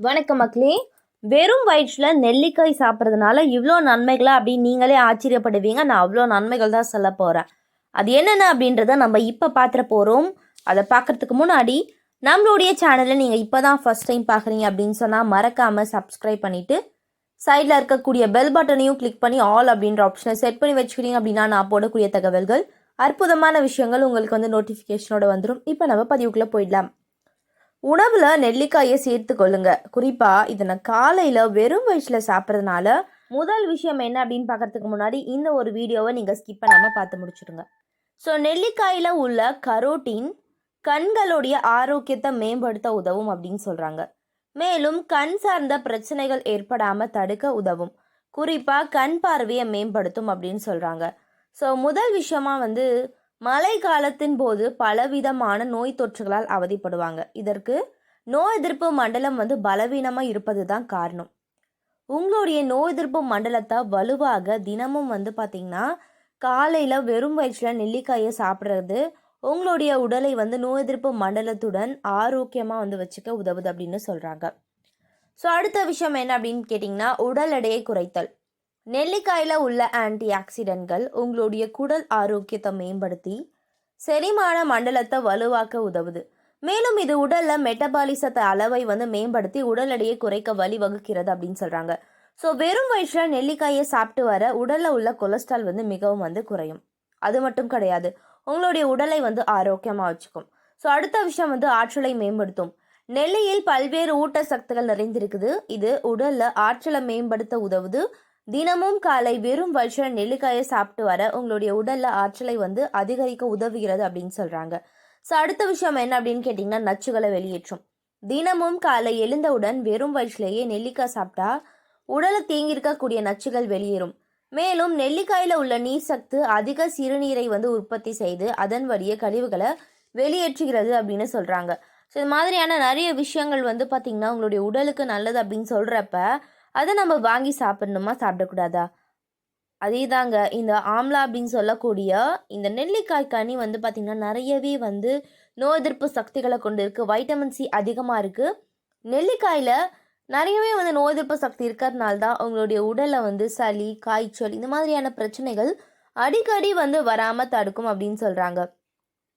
வணக்கம் மக்களே. வெறும் வயிற்றில் நெல்லிக்காய் சாப்பிட்றதுனால இவ்வளோ நன்மைகளா அப்படின்னு நீங்களே ஆச்சரியப்படுவீங்க. நான் அவ்வளோ நன்மைகள் தான் சொல்ல போகிறேன் அது என்னென்ன அப்படின்றத நம்ம இப்போ பார்த்துட போகிறோம் அதை பார்க்குறதுக்கு முன்னாடி நம்மளுடைய சேனலை நீங்கள் இப்போ தான் ஃபஸ்ட் டைம் பார்க்குறீங்க அப்படின்னு சொன்னால் மறக்காமல் சப்ஸ்கிரைப் பண்ணிவிட்டு சைடில் இருக்கக்கூடிய பெல் பட்டனையும் கிளிக் பண்ணி ஆல் அப்படின்ற ஆப்ஷனை செட் பண்ணி வச்சுக்கிறீங்க அப்படின்னா நான் போடக்கூடிய தகவல்கள் அற்புதமான விஷயங்கள் உங்களுக்கு வந்து நோட்டிஃபிகேஷனோட வந்துடும் இப்போ நம்ம பதிவுக்குள்ளே போயிடலாம். உணவில் நெல்லிக்காயை சேர்த்து கொள்ளுங்க. குறிப்பாக இதனை காலையில் வெறும் வயிற்றில் சாப்பிட்றதுனால முதல் விஷயம் என்ன அப்படின்னு பார்க்கறதுக்கு முன்னாடி இந்த ஒரு வீடியோவை நீங்கள் ஸ்கிப் பண்ணாமல் பார்த்து முடிச்சிடுங்க. ஸோ நெல்லிக்காயில் உள்ள கரோட்டின் கண்களுடைய ஆரோக்கியத்தை மேம்படுத்த உதவும் அப்படின்னு சொல்கிறாங்க மேலும் கண் சார்ந்த பிரச்சனைகள் ஏற்படாமல் தடுக்க உதவும். குறிப்பாக கண் பார்வையை மேம்படுத்தும் அப்படின்னு சொல்கிறாங்க ஸோ முதல் விஷயமா வந்து மழை காலத்தின் போது பலவிதமான நோய் தொற்றுகளால் அவதிப்படுவாங்க. இதற்கு நோய் எதிர்ப்பு மண்டலம் வந்து பலவீனமாக இருப்பது தான் காரணம். உங்களுடைய நோய் எதிர்ப்பு மண்டலத்தை வலுவாக தினமும் வந்து பார்த்திங்கன்னா காலையில் வெறும் வயிற்றில் நெல்லிக்காயை சாப்பிட்றது உங்களுடைய உடலை வந்து நோய் எதிர்ப்பு மண்டலத்துடன் ஆரோக்கியமாக வந்து வச்சுக்க உதவுது அப்படின்னு சொல்கிறாங்க ஸோ அடுத்த விஷயம் என்ன அப்படின்னு கேட்டிங்கன்னா உடல் எடையை குறைத்தல். நெல்லிக்காயில் உள்ள ஆன்டி ஆக்சிடென்ட்கள் உங்களுடைய குடல் ஆரோக்கியத்தை மேம்படுத்தி செரிமான மண்டலத்தை வலுவாக்க உதவுது. மேலும் இது உடலில் மெட்டபாலிசத்தை அளவை வந்து மேம்படுத்தி உடல் எடையை குறைக்க வழிவகுக்கிறது அப்படின்னு சொல்கிறாங்க ஸோ வெறும் வயிற்றில் நெல்லிக்காயை சாப்பிட்டு வர உடலில் உள்ள கொலஸ்ட்ரால் வந்து மிகவும் வந்து குறையும். அது மட்டும் கிடையாது உங்களுடைய உடலை வந்து ஆரோக்கியமாக வச்சுக்கும். ஸோ அடுத்த விஷயம் வந்து ஆற்றலை மேம்படுத்தும். நெல்லியில் பல்வேறு ஊட்டச்சத்துக்கள் நிறைந்திருக்குது. இது உடலில் ஆற்றலை மேம்படுத்த உதவுது. தினமும் காலை வெறும் வயிற்றில் நெல்லிக்காயை சாப்பிட்டு வர உங்களுடைய உடல்ல ஆற்றலை வந்து அதிகரிக்க உதவுகிறது அப்படின்னு சொல்றாங்க. ஸோ அடுத்த விஷயம் என்ன அப்படின்னு கேட்டிங்கன்னா நச்சுகளை வெளியேற்றும். தினமும் காலை எழுந்தவுடன் வெறும் வயசுலேயே நெல்லிக்காய் சாப்பிட்டா உடலை தேங்கியிருக்கக்கூடிய நச்சுகள் வெளியேறும். மேலும் நெல்லிக்காயில் உள்ள நீர் சத்து அதிக சிறுநீரை வந்து உற்பத்தி செய்து அதன் வழியே கழிவுகளை வெளியேற்றுகிறது அப்படின்னு சொல்கிறாங்க ஸோ இது மாதிரியான நிறைய விஷயங்கள் வந்து பார்த்திங்கன்னா உங்களுடைய உடலுக்கு நல்லது அப்படின்னு சொல்கிறப்ப அதை நம்ம வாங்கி சாப்பிடணுமா? சாப்பிடக்கூடாதா? அதே தாங்க இந்த ஆம்லா அப்படின்னு சொல்லக்கூடிய இந்த நெல்லிக்காய் கனி வந்து பார்த்திங்கன்னா நிறையவே வந்து நோய் எதிர்ப்பு சக்திகளை கொண்டு இருக்குது வைட்டமின் சி அதிகமாக இருக்குது நெல்லிக்காயில் நிறையவே வந்து நோய் எதிர்ப்பு சக்தி இருக்கிறதுனால தான் உங்களுடைய உடலில் வந்து சளி காய்ச்சல் இந்த மாதிரியான பிரச்சனைகள் அடிக்கடி வந்து வராமல் தடுக்கும் அப்படின்னு சொல்கிறாங்க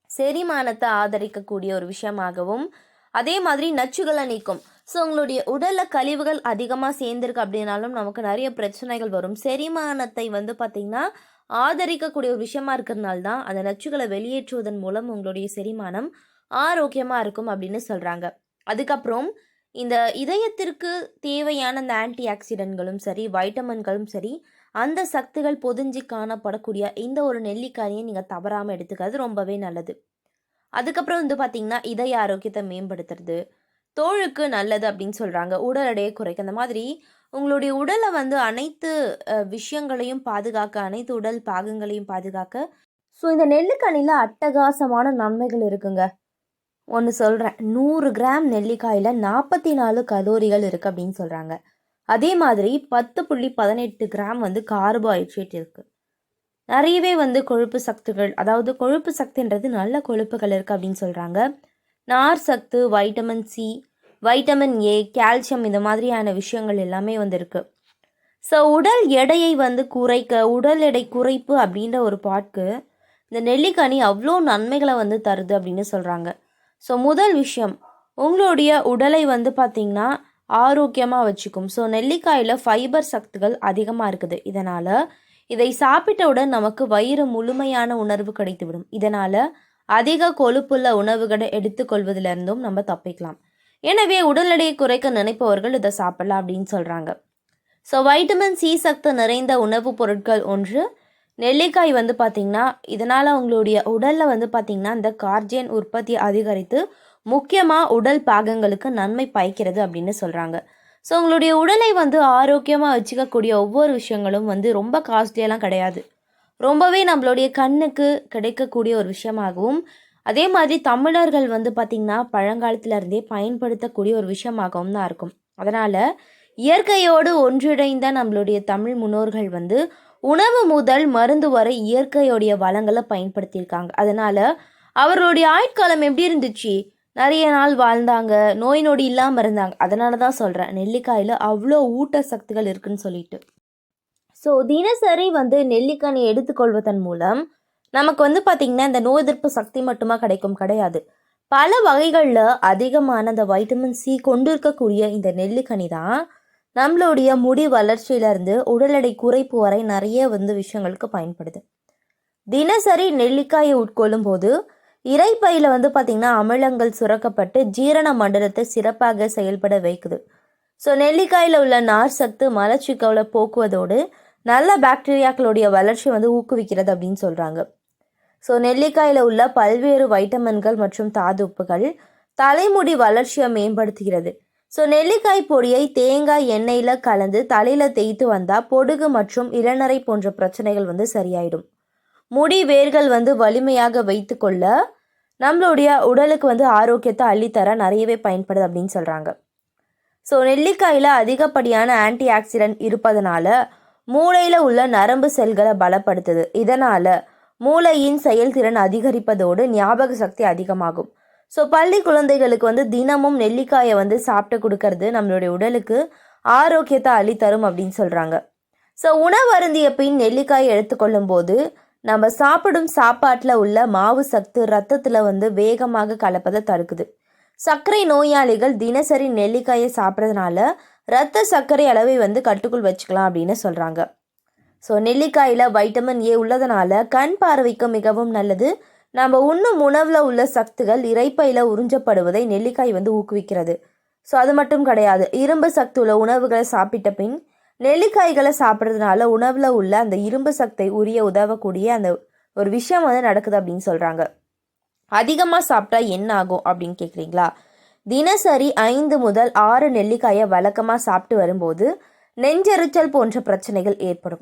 செரிமானத்தை ஆதரிக்கக்கூடிய ஒரு விஷயமாகவும் அதே மாதிரி நச்சுகளை நீக்கும். ஸோ உங்களுடைய உடலில் கழிவுகள் அதிகமாக சேர்ந்துருக்கு அப்படின்னாலும் நமக்கு நிறைய பிரச்சனைகள் வரும். செரிமானத்தை வந்து பார்த்திங்கன்னா ஆதரிக்கக்கூடிய ஒரு விஷயமா இருக்கிறதுனால தான் அந்த நச்சுகளை வெளியேற்றுவதன் மூலம் உங்களுடைய செரிமானம் ஆரோக்கியமாக இருக்கும் அப்படின்னு சொல்கிறாங்க அதுக்கப்புறம் இந்த இதயத்திற்கு தேவையான அந்த ஆன்டி ஆக்சிடென்ட்களும் சரி வைட்டமின்களும் சரி அந்த சக்திகள் பொதிஞ்சு காணப்படக்கூடிய இந்த ஒரு நெல்லிக்காயை நீங்கள் தவறாமல் எடுத்துக்கிறது ரொம்பவே நல்லது. அதுக்கப்புறம் வந்து பார்த்திங்கன்னா இதய ஆரோக்கியத்தை மேம்படுத்துறது தோழுக்கு நல்லது அப்படின்னு சொல்கிறாங்க உடல் எடையை குறைக்க. அந்த மாதிரி உங்களுடைய உடலை வந்து அனைத்து விஷயங்களையும் பாதுகாக்க அனைத்து உடல் பாகங்களையும் பாதுகாக்க ஸோ இந்த நெல்லிக்கனியில் அட்டகாசமான நன்மைகள் இருக்குங்க. ஒன்று சொல்கிறேன் நூறு கிராம் நெல்லிக்காயில் நாற்பத்தி நாலு கலோரிகள் இருக்குது அப்படின்னு சொல்கிறாங்க அதே மாதிரி பத்து புள்ளி பதினெட்டு கிராம் வந்து கார்போஹைட்ரேட் இருக்குது நிறையவே வந்து கொழுப்பு சக்திகள் அதாவது கொழுப்பு சக்தின்றது நல்ல கொழுப்புகள் இருக்குது அப்படின்னு சொல்கிறாங்க நார் சத்து vitamin C vitamin A calcium இந்த மாதிரியான விஷயங்கள் எல்லாமே வந்திருக்கு. ஸோ உடல் எடையை வந்து குறைக்க உடல் எடை குறைப்பு அப்படின்ற ஒரு பாட்க்கு இந்த நெல்லிக்கனி அவ்வளோ நன்மைகளை வந்து தருது அப்படின்னு சொல்கிறாங்க ஸோ முதல் விஷயம் உங்களுடைய உடலை வந்து பார்த்திங்கன்னா ஆரோக்கியமாக வச்சுக்கும். ஸோ நெல்லிக்காயில் ஃபைபர் சத்துகள் அதிகமாக இருக்குது. இதனால் இதை சாப்பிட்டவுடன் நமக்கு வயிறு முழுமையான உணர்வு கிடைத்துவிடும். இதனால் அதிக கொழுப்புள்ள உணவுகளை எடுத்துக்கொள்வதிலிருந்தும் நம்ம தப்பிக்கலாம். எனவே உடல் எடையை குறைக்க நினைப்பவர்கள் இதை சாப்பிடலாம் அப்படின்னு சொல்கிறாங்க ஸோ வைட்டமின் சி சக்தி நிறைந்த உணவுப் பொருட்கள் ஒன்று. நெல்லிக்காய் வந்து பார்த்திங்கன்னா இதனால் உங்களுடைய உடலில் வந்து பார்த்திங்கன்னா இந்த கார்ஜியன் உற்பத்தி அதிகரித்து முக்கியமாக உடல் பாகங்களுக்கு நன்மை பயக்கிறது அப்படின்னு சொல்கிறாங்க ஸோ உங்களுடைய உடலை வந்து ஆரோக்கியமாக வச்சுக்கக்கூடிய ஒவ்வொரு விஷயங்களும் வந்து ரொம்ப காஸ்ட்லியெல்லாம் கிடையாது. ரொம்பவே நம்மளுடைய கண்ணுக்கு கிடைக்கக்கூடிய ஒரு விஷயமாகவும் அதே மாதிரி தமிழர்கள் வந்து பார்த்திங்கன்னா பழங்காலத்திலருந்தே பயன்படுத்தக்கூடிய ஒரு விஷயமாகவும் தான் இருக்கும். அதனால் இயற்கையோடு ஒன்றிணைந்த நம்மளுடைய தமிழ் முன்னோர்கள் வந்து உணவு முதல் மருந்து வரை இயற்கையோடைய வளங்களை பயன்படுத்தியிருக்காங்க. அதனால் அவருடைய ஆயுட்காலம் எப்படி இருந்துச்சு? நிறைய நாள் வாழ்ந்தாங்க நோய் நொடி இல்லாமல் இருந்தாங்க. அதனால தான் சொல்கிறேன் நெல்லிக்காயில் அவ்வளோ ஊட்ட சக்திகள் இருக்குன்னு சொல்லிட்டு. ஸோ தினசரி வந்து நெல்லிக்கனி எடுத்துக்கொள்வதன் மூலம் நமக்கு வந்து பார்த்திங்கன்னா இந்த நோய் எதிர்ப்பு சக்தி மட்டுமா கிடைக்கும்? கிடையாது. பல வகைகளில் அதிகமான அந்த வைட்டமின் சி கொண்டு இருக்கக்கூடிய இந்த நெல்லிக்கனி தான் நம்மளுடைய முடி வளர்ச்சியிலேருந்து உடல் எடை குறைப்பு வரை நிறைய வந்து விஷயங்களுக்கு பயன்படுது. தினசரி நெல்லிக்காயை உட்கொள்ளும் போது இறைப்பையில் வந்து பார்த்திங்கன்னா அமிலங்கள் சுரக்கப்பட்டு ஜீரண மண்டலத்தை சிறப்பாக செயல்பட வைக்குது. ஸோ நெல்லிக்காயில் உள்ள நார் சத்து மலச்சிக்கலை போக்குவதோடு நல்ல பாக்டீரியாக்களுடைய வளர்ச்சி வந்து ஊக்குவிக்கிறது அப்படின்னு சொல்கிறாங்க ஸோ நெல்லிக்காயில் உள்ள பல்வேறு வைட்டமின்கள் மற்றும் தாதுப்புகள் தலைமுடி வளர்ச்சியை மேம்படுத்துகிறது. ஸோ நெல்லிக்காய் பொடியை தேங்காய் எண்ணெயில் கலந்து தலையில் தேய்த்து வந்தால் பொடுகு மற்றும் இளநரை போன்ற பிரச்சனைகள் வந்து சரியாயிடும். முடி வேர்கள் வந்து வலிமையாக வைத்துக்கொள்ள நம்மளுடைய உடலுக்கு வந்து ஆரோக்கியத்தை அள்ளித்தர நிறையவே பயன்படுது அப்படின்னு சொல்கிறாங்க ஸோ நெல்லிக்காயில் அதிகப்படியான ஆன்டி ஆக்சிடென்ட் இருப்பதனால மூளையில் உள்ள நரம்பு செல்களை பலப்படுத்துது. இதனால் மூளையின் செயல்திறன் அதிகரிப்பதோடு ஞாபக சக்தி அதிகமாகும். ஸோ பள்ளி குழந்தைகளுக்கு வந்து தினமும் நெல்லிக்காயை வந்து சாப்பிட்டு கொடுக்கறது நம்மளுடைய உடலுக்கு ஆரோக்கியத்தை அள்ளித்தரும் அப்படின்னு சொல்கிறாங்க ஸோ உணவு அருந்திய பின் நெல்லிக்காயை எடுத்துக்கொள்ளும் போது நம்ம சாப்பிடும் சாப்பாட்டில் உள்ள மாவு சத்து ரத்தத்தில் வந்து வேகமாக கலப்பதை தடுக்குது. சர்க்கரை நோயாளிகள் தினசரி நெல்லிக்காயை சாப்பிட்றதுனால ரத்த சர்க்கரை அளவை வந்து கட்டுக்குள் வச்சுக்கலாம் அப்படின்னு சொல்கிறாங்க ஸோ நெல்லிக்காயில் வைட்டமின் ஏ உள்ளதுனால கண் பார்வைக்கு மிகவும் நல்லது. நம்ம உண்ணும் உணவில் உள்ள சத்துகள் இறைப்பையில் உறிஞ்சப்படுவதை நெல்லிக்காய் வந்து ஊக்குவிக்கிறது. ஸோ அது மட்டும் கிடையாது. இரும்பு சத்து உள்ள உணவுகளை சாப்பிட்ட பின் நெல்லிக்காய்களை சாப்பிட்றதுனால உணவில் உள்ள அந்த இரும்பு சக்தை உரிய உதவக்கூடிய அந்த ஒரு விஷயம் வந்து நடக்குது அப்படின்னு சொல்கிறாங்க அதிகமாக சாப்பிட்டா என்ன ஆகும் அப்படின்னு கேட்குறீங்களா தினசரி ஐந்து முதல் ஆறு நெல்லிக்காயை வழக்கமாக சாப்பிட்டு வரும்போது நெஞ்செரிச்சல் போன்ற பிரச்சனைகள் ஏற்படும்.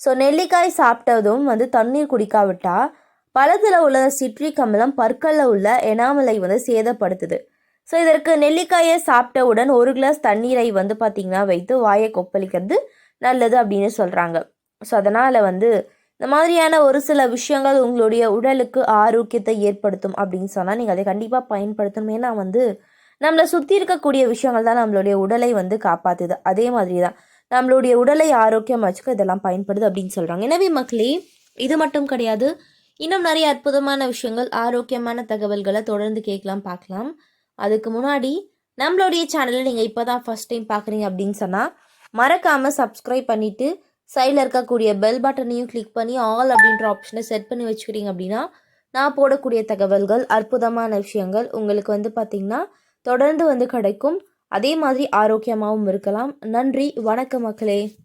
ஸோ நெல்லிக்காய் சாப்பிட்டதும் வந்து தண்ணீர் குடிக்காவிட்டால் பழத்தில் உள்ள சிட்ரிக் அமிலம் பற்களில் உள்ள எனாமலை வந்து சேதப்படுத்துது. ஸோ இதற்கு நெல்லிக்காயை சாப்பிட்டவுடன் ஒரு கிளாஸ் தண்ணீரை வந்து பார்த்திங்கன்னா வைத்து வாயை கொப்பளிக்கிறது நல்லது அப்படின்னு சொல்கிறாங்க ஸோ அதனால் வந்து இந்த மாதிரியான ஒரு சில விஷயங்கள் உங்களுடைய உடலுக்கு ஆரோக்கியத்தை ஏற்படுத்தும் அப்படின்னு சொன்னால் நீங்கள் அதை கண்டிப்பாக பயன்படுத்தணும். ஏன்னா வந்து நம்மளை சுற்றி இருக்கக்கூடிய விஷயங்கள் தான் நம்மளுடைய உடலை வந்து காப்பாற்றுது அதே மாதிரி தான் நம்மளுடைய உடலை ஆரோக்கியம் வச்சுக்க இதெல்லாம் பயன்படுது அப்படின்னு சொல்கிறாங்க எனவே மக்களே இது மட்டும் கிடையாது. இன்னும் நிறைய அற்புதமான விஷயங்கள் ஆரோக்கியமான தகவல்களை தொடர்ந்து கேட்கலாம் பார்க்கலாம். அதுக்கு முன்னாடி நம்மளுடைய சேனலை நீங்கள் இப்போ தான் ஃபஸ்ட் டைம் பார்க்குறீங்க அப்படின்னு சொன்னால் மறக்காமல் சப்ஸ்கிரைப் பண்ணிவிட்டு சைடில் இருக்கக்கூடிய பெல் பட்டனையும் கிளிக் பண்ணி ஆல் அப்படின்ற ஆப்ஷனை செட் பண்ணி வச்சுக்கிறீங்க அப்படின்னா நான் போடக்கூடிய தகவல்கள் அற்புதமான விஷயங்கள் உங்களுக்கு வந்து பார்த்திங்கன்னா தொடர்ந்து வந்து கிடைக்கும். அதே மாதிரி ஆரோக்கியமாகவும் இருக்கலாம். நன்றி. வணக்கம் மக்களே.